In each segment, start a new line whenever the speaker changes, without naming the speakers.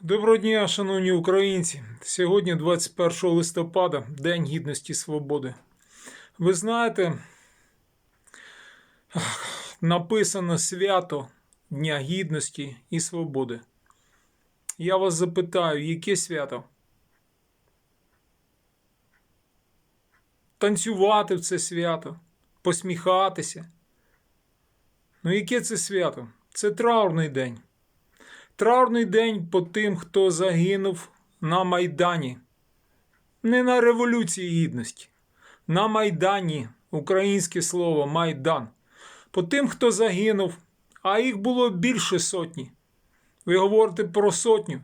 Доброго дня, шановні українці. Сьогодні, 21 листопада, День Гідності Свободи. Ви знаєте, написано свято Дня Гідності і Свободи. Я вас запитаю, яке свято? Танцювати в це свято, посміхатися. Ну, яке це свято? Це траурний день. Траурний день по тим, хто загинув на Майдані. Не на Революції Гідності. На Майдані. Українське слово Майдан. По тим, хто загинув, а їх було більше сотні. Ви говорите про сотню.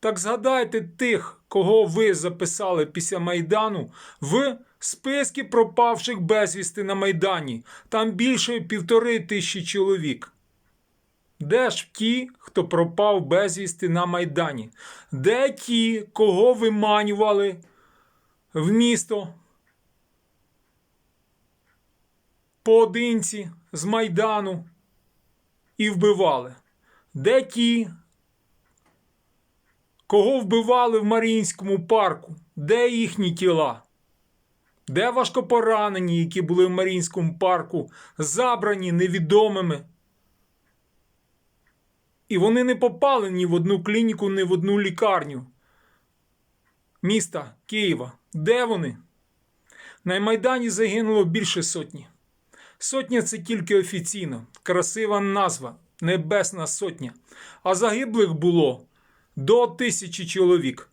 Так згадайте тих, кого ви записали після Майдану в списки пропавших безвісти на Майдані. Там більше півтори тисячі чоловік. Де ж ті, хто пропав безвісти на Майдані? Де ті, кого виманювали в місто поодинці з Майдану і вбивали? Де ті, кого вбивали в Маріїнському парку? Де їхні тіла? Де важкопоранені, які були в Маріїнському парку, забрані невідомими? І вони не попали ні в одну клініку, ні в одну лікарню міста Києва. Де вони? На Майдані загинуло більше сотні. Сотня це тільки офіційно, красива назва, Небесна Сотня. А загиблих було до тисячі чоловік.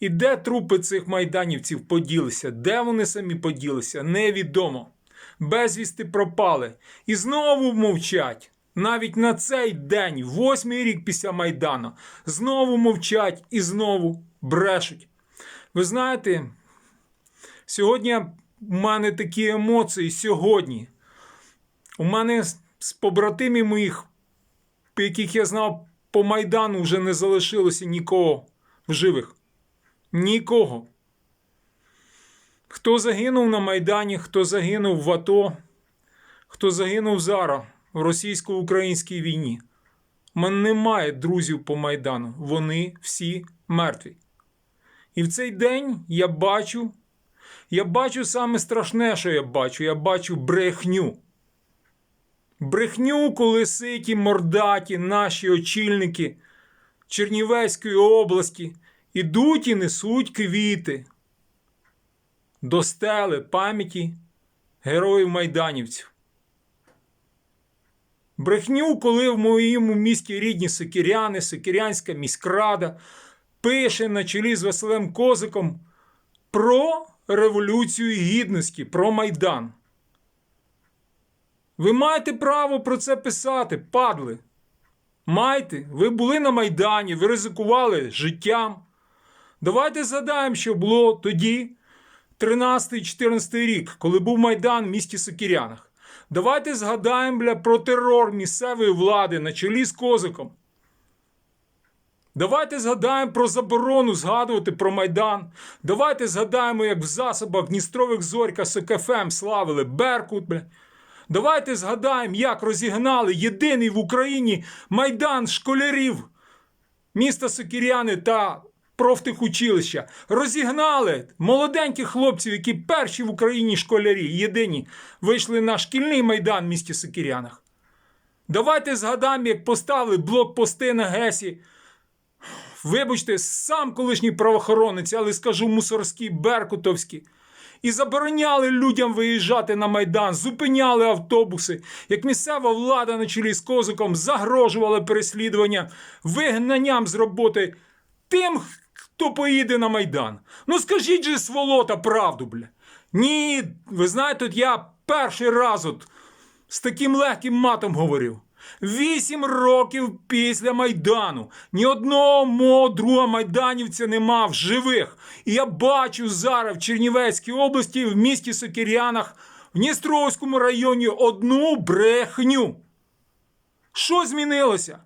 І де трупи цих майданівців поділися? Де вони самі поділися? Невідомо. Безвісти пропали. І знову мовчать. Навіть на цей день, восьмий рік після Майдану, знову мовчать і знову брешуть. Ви знаєте, сьогодні у мене такі емоції сьогодні. У мене з побратимів моїх, яких я знав по Майдану, вже не залишилося нікого в живих. Нікого. Хто загинув на Майдані, хто загинув в АТО, хто загинув зараз в російсько-українській війні. У мене немає друзів по Майдану. Вони всі мертві. І в цей день я бачу, я бачу саме страшне, що я бачу. Я бачу брехню. Брехню, коли ситі мордаті наші очільники Чернівецької області ідуть і несуть квіти до стели пам'яті героїв майданівців. Брехню, коли в моєму місті рідні Сокиряни, Сокирянська міськрада пише на чолі з Василем Козиком про Революцію Гідності, про Майдан. Ви маєте право про це писати, падли. Маєте, ви були на Майдані, ви ризикували життям. Давайте згадаємо, що було тоді, 13-14 рік, коли був Майдан в місті Сокирянах. Давайте згадаємо бля, про терор місцевої влади на чолі з Козиком. Давайте згадаємо про заборону згадувати про Майдан. Давайте згадаємо, як в засобах Дністрових Зорька СКФМ славили Беркут. Бля. Давайте згадаємо, як розігнали єдиний в Україні майдан школярів міста Сокіряни та профтехучилища. Розігнали молоденьких хлопців, які перші в Україні школярі, єдині, вийшли на шкільний майдан в місті Сокірянах. Давайте згадаємо, як поставили блокпости на ГЕСі. Вибачте, сам колишній правоохоронець, але скажу мусорський, беркутовський. І забороняли людям виїжджати на Майдан, зупиняли автобуси, як місцева влада на чолі з Козиком загрожувала переслідування вигнанням з роботи тим, хто поїде на Майдан. Ну скажіть же, сволота, правду, бля. Ні, ви знаєте, от я перший раз от з таким легким матом говорив. Вісім років після Майдану ні одного мого майданівця нема в живих. І я бачу зараз в Чернівецькій області, в місті Сокирянах, в Дністровському районі одну брехню. Що змінилося?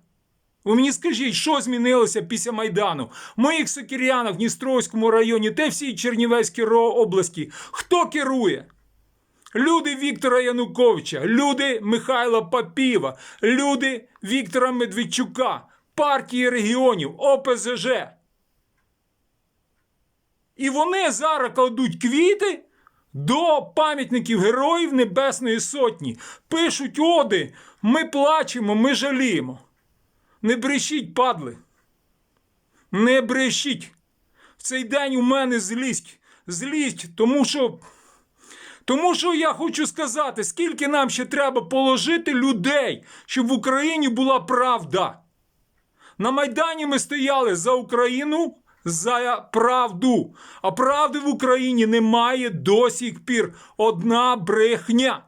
Ви мені скажіть, що змінилося після Майдану? Моїх Сокирянах, в Дністровському районі та всій Чернівецькій області. Хто керує? Люди Віктора Януковича, люди Михайла Папієва, люди Віктора Медведчука. партії регіонів ОПЗЖ. І вони зараз кладуть квіти до пам'ятників Героїв Небесної Сотні. Пишуть оди, ми плачемо, ми жаліємо. Не брешіть, падли. Не брешіть. В цей день у мене злість. Злість, тому що. Тому що я хочу сказати, скільки нам ще треба положити людей, щоб в Україні була правда. На Майдані ми стояли за Україну, за правду. А правди в Україні немає до сих пір. Одна брехня.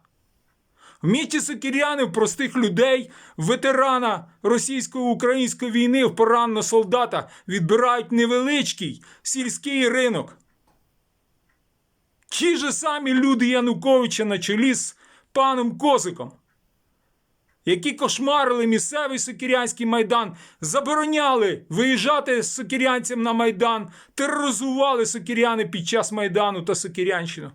В місті Сокірянів простих людей, ветерана російсько-української війни, в пораненого солдата відбирають невеличкий сільський ринок. Ті ж самі люди Януковича на чолі з паном Козиком, які кошмарили місцевий Сокірянський майдан, забороняли виїжджати з сокірянцям на майдан, тероризували сокіряни під час майдану та Сокірянщину.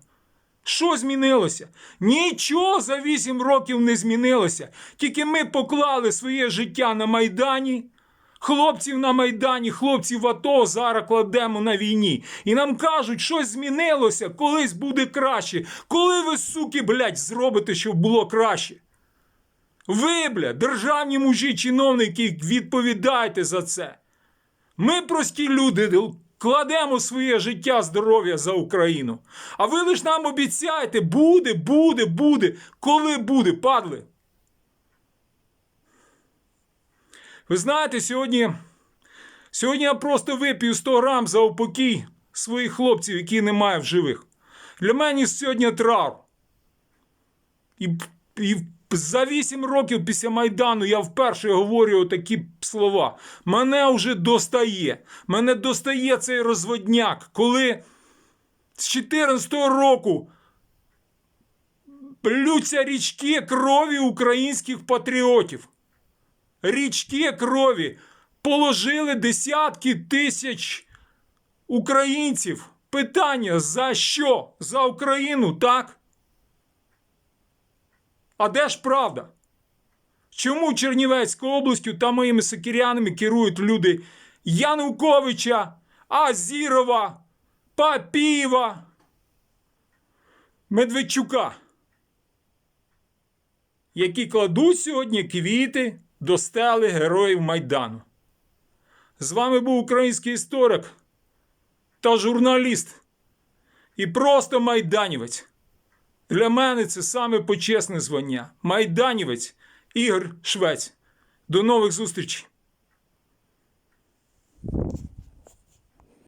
Що змінилося? Нічого за вісім років не змінилося. Тільки ми поклали своє життя на Майдані. Хлопців на Майдані, хлопців в АТО зараз кладемо на війні. І нам кажуть, щось змінилося, колись буде краще. Коли ви, суки, блядь, зробите, щоб було краще? Ви, блядь, державні мужі, чиновники, відповідайте за це. Ми, прості люди, кладемо своє життя, здоров'я за Україну. А ви лиш нам обіцяєте, буде, буде, буде. Коли буде, падли? Ви знаєте, сьогодні, сьогодні я просто вип'ю 100 грам за упокій своїх хлопців, які немає в живих. Для мене сьогодні траур. І, і за 8 років після Майдану я вперше говорю такі слова. Мене вже достає. Мене достає цей розводняк, коли з 14 року плються річки крові українських патріотів. Річки крові положили десятки тисяч українців. Питання за що? За Україну, так? А де ж правда? Чому Чернівецькою областю та моїми сокирянами керують люди Януковича, Азірова, Папієва, Медведчука, які кладуть сьогодні квіти до стели героїв Майдану? З вами був український історик та журналіст і просто майданівець. Для мене це саме почесне звання. Майданівець Ігор Швець. До нових зустрічей!